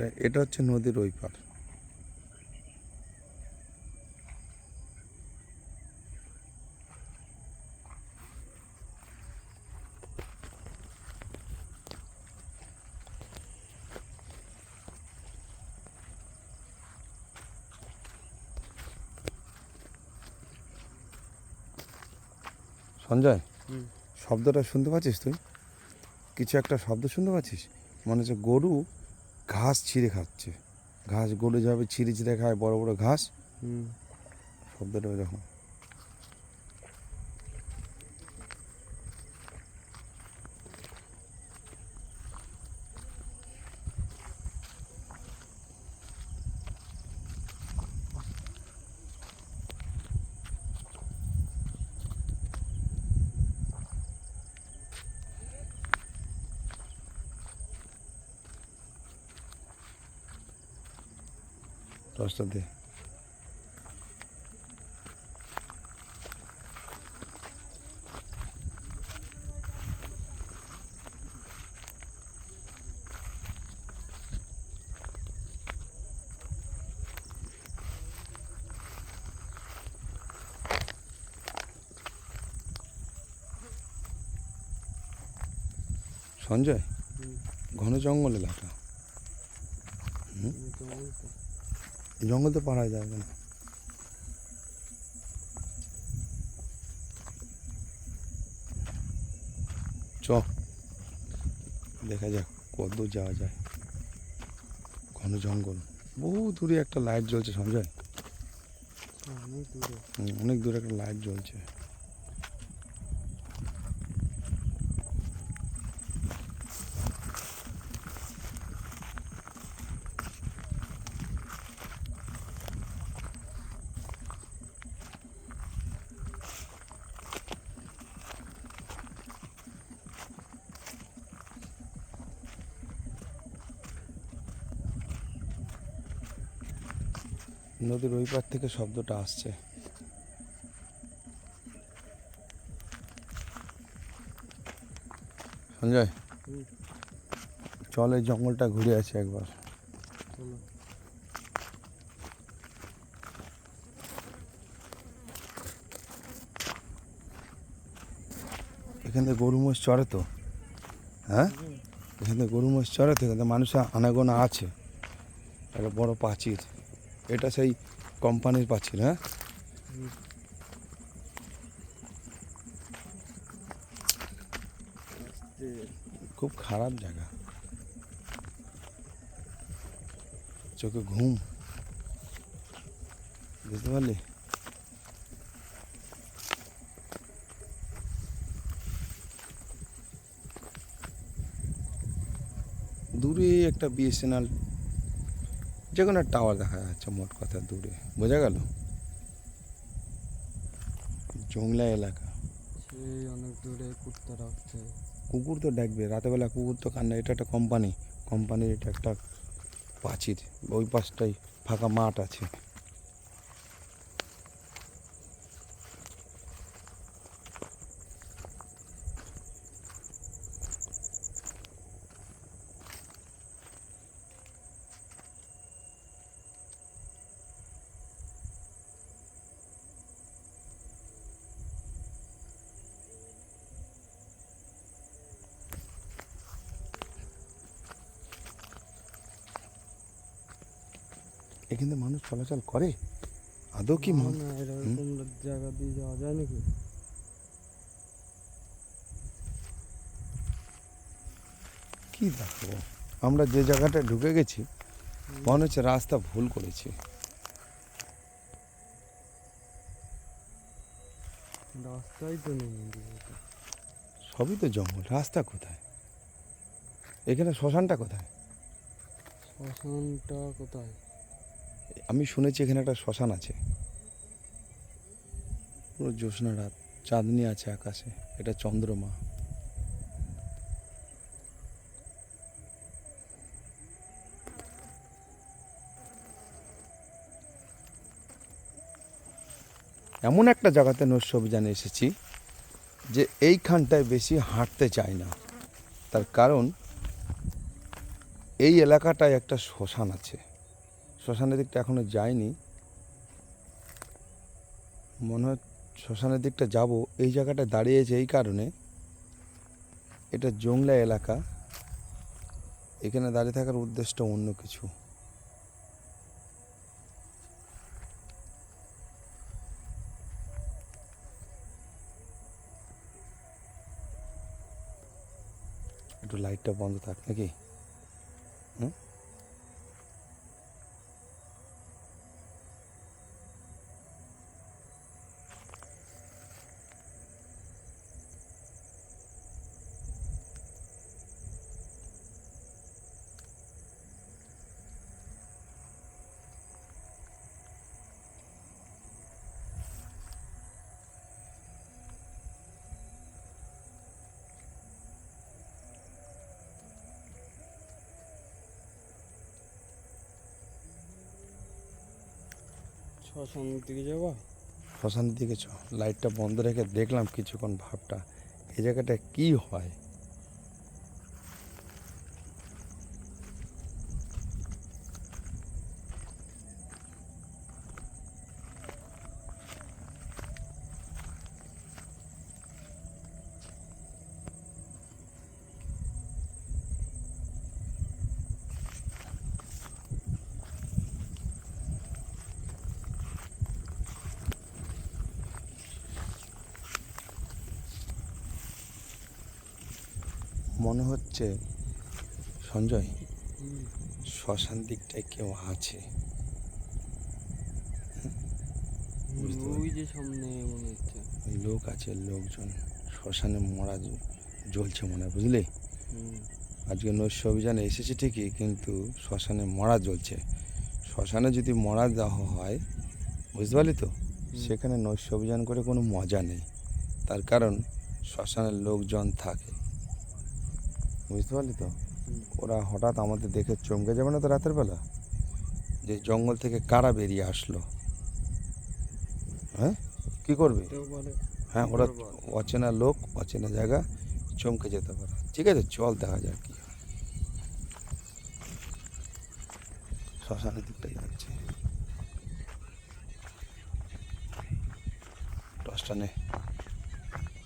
এটা এটা হচ্ছে নদীর ওই পার। সঞ্জয় শব্দটা শুনতে পাচ্ছিস তুই? কিছু একটা শব্দ শুনতে পাচ্ছিস? মনে হচ্ছে গরু ঘাস ছিঁড়ে খাচ্ছে। ঘাস গলে যাবে ছিঁড়ে ছিঁড়ে খায় বড় বড় ঘাস। হুম। শব্দটা ওই টসটা দে সঞ্জয়? ঘন জঙ্গল এলাকা এই জঙ্গল তো। জঙ্গল যায় পাড়া যাবে না চ দেখা যাক কত যাওয়া যায়। ঘন জঙ্গল। বহু দূরে একটা লাইট জ্বলছে সঞ্জয়। অনেক দূরে। অনেক দূরে একটা লাইট জ্বলছে। নদীর ওই পার থেকে শব্দটা আসছে। সঞ্জয়। চল জঙ্গলটা ঘুরে আছে একবার। এখান থেকে গরু মোষ চড়ে তো? হ্যাঁ? এখান থেকে গরু মোষ চড়ে তো? এখান থেকে মানুষ আনাগোনা আছে। একটা বড় প্রাচীর এটা সেই কোম্পানির প্রাচীর হ্যাঁ? হুম। আস্তে খুব খারাপ জায়গা। চোখে ঘুম। বুঝতে পারলি? দূরে একটা বিএসএনএল যে কোনো টাওয়ার দেখা যাচ্ছে মোট কথা দূরে। বোঝা গেল? জংলা এলাকা। সেই অনেক দূরে কুকুরটা কুকুর তো ডাকবে রাতেবেলা কুকুর তো কান্না এটা একটা কোম্পানি কোম্পানির এটা একটা প্রাচীর ওই পাশটাই ফাঁকা মাঠ আছে। এখানে মানুষ চলাচল করে। আদৌ কি এরকম জায়গা দিয়ে যাওয়া যায় নাকি? কি দেখো? আমরা যে জায়গাটা ঢুকে গেছি মনে হচ্ছে রাস্তা ভুল করেছি। রাস্তাই তো নেই সবই তো জঙ্গল রাস্তা কোথায়? এখানে শ্মশানটা কোথায়? শ্মশানটা কোথায়? আমি শুনেছি এখানে একটা শ্মশান আছে। পুরো জ্যোৎস্না রাত, চাঁদনি আছে আকাশে, এটা চন্দ্রমা। এমন একটা জায়গাতে নস্য অভিযানে এসেছি যে এইখানটায় বেশি হাঁটতে চাই না। তার কারণ, এই এলাকাটায় একটা শ্মশান আছে। শ্মশানের দিকটা এখনও যায়নি। মনে হয় শ্মশানের দিকটা যাব। এই জায়গাটা দাঁড়িয়েছে এই কারণে। এটা জংলা এলাকা। এখানে দাঁড়িয়ে থাকার উদ্দেশ্যটা অন্য কিছু। একটু লাইটটা বন্ধ থাক নাকি? শ্মশানের দিকে যাব? শ্মশানের দিকে চ। লাইটটা বন্ধ রেখে দেখলাম কিছুক্ষণ ভাবটা। এই জায়গাটা কি হয়? মনে হচ্ছে সঞ্জয় শ্মশান দিকটায় কেউ আছে। ওই যে সামনে মনে হচ্ছে। লোক আছে লোকজন। শ্মশানে মরা জ্বলছে মনে হয় বুঝলি? আজকে নৈশ অভিযানে এসেছে ঠিকই কিন্তু শ্মশানে মরা জ্বলছে। শ্মশানে যদি মরা দেওয়া হয় বুঝতে পারলি তো? সেখানে নৈশ অভিযান করে কোনো মজা নেই। তার কারণ শ্মশানের লোকজন থাকে। বুঝতে পারলি তো? ওরা হঠাৎ আমাদের দেখে চমকে যাবে না তো রাতের বেলা? যে জঙ্গল থেকে কারা বেরিয়ে আসলো? হ্যাঁ? কি করবে? হ্যাঁ ওরা অচেনা লোক অচেনা জায়গা চমকে যেতে পারে। ঠিক আছে চল দেখা যাক কি হয়। শ্মশানের দিকটাই যাচ্ছে। টসটা নে।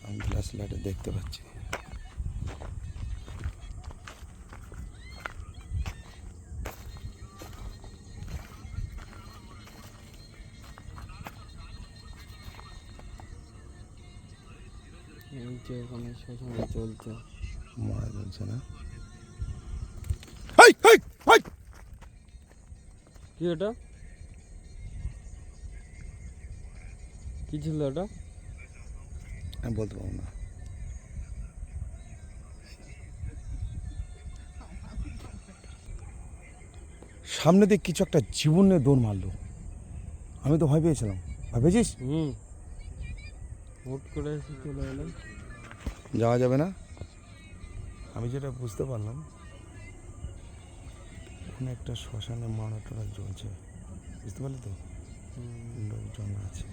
আমি গ্লাস লাইটে দেখতে পাচ্ছি। এই যে ওখানে শ্মশানে চলছে মারা যাচ্ছে না? কি ওটা কি ছিল ওটা আমি বলতে পারব না। সামনে দিয়ে কিছু একটা জীবন দৌড় মারলো। আমি তো ভয় পেয়েছিলাম। ভয় পেয়েছিস? হুম। হুট করে এসে চলে এলাম। যাওয়া যাবে না? আমি যেটা বুঝতে পারলাম ওখানে একটা শ্মশানে মারা টরা জ্বলছে। বুঝতে পারলি তো? হুম। লোকজন আছে।